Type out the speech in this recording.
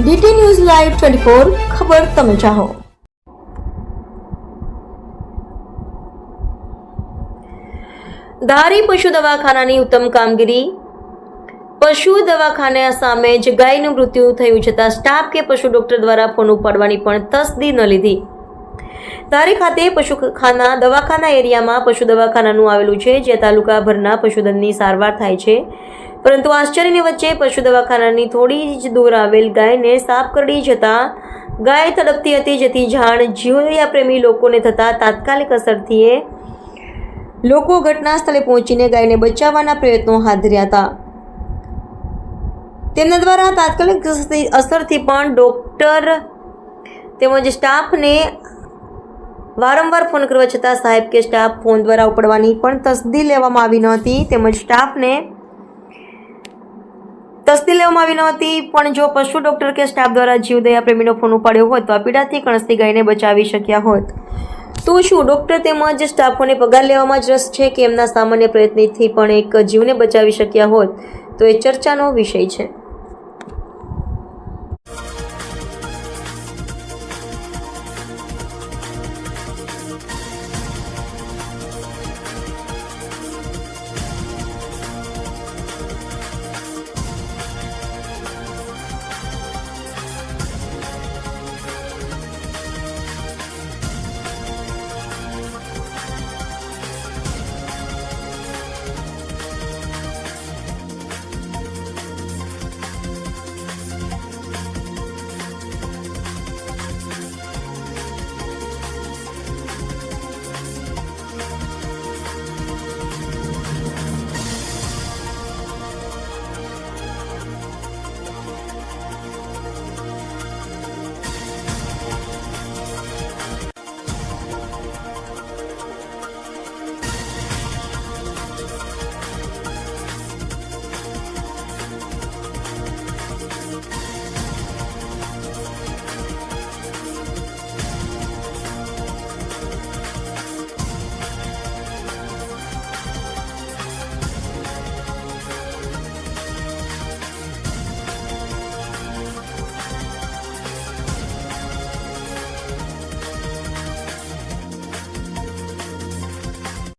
DT news live twenty four ખબર તમે ચાહો. ધારી પશુ દવાખાનાની ઉત્તમ કામગીરી. પશુ દવાખાના સામે જ ગાયનું મૃત્યુ થયું છતાં સ્ટાફ કે પશુ ડોક્ટર દ્વારા ફોન ઉપાડવાની પણ તસદી ન લીધી. ધારી ખાતે પશુખાના દવાખાના એરિયામાં પશુ દવાખાનાનું આવેલું છે, જે તાલુકાભરના પશુધનની સારવાર થાય છે. પરંતુ આશ્ચર્યની વચ્ચે પશુ દવાખાનાની થોડી જ દૂર આવેલ ગાયને સાફ કરડી જતા ગાય તડપતી હતી, જેથી જાણ જીવદયા પ્રેમી લોકોને થતા તાત્કાલિક અસરથી લોકો ઘટના સ્થળે પહોંચીને ગાયને બચાવવાના પ્રયત્નો હાથ ધર્યા હતા. તેમના દ્વારા તાત્કાલિક અસરથી- પણ ડૉક્ટર તેમજ સ્ટાફને વારંવાર ફોન કરવા છતાં સાહેબ કે સ્ટાફ ફોન દ્વારા ઉપડવાની પણ તસદી લેવામાં આવી નહોતી તેમજ સ્ટાફને લેવામાં આવી નહોતી પણ જો પશુ ડૉક્ટર કે સ્ટાફ દ્વારા જીવદયા પ્રેમીનો ફોન ઉપાડ્યો હોત તો આ પીડાથી કણસતી ગાયને બચાવી શક્યા હોત. તો શું ડૉક્ટર તેમજ સ્ટાફોને પગાર લેવામાં જ રસ છે કે એમના સામાન્ય પ્રયત્નથી પણ એક જીવને બચાવી શક્યા હોત? તો એ ચર્ચાનો વિષય છે.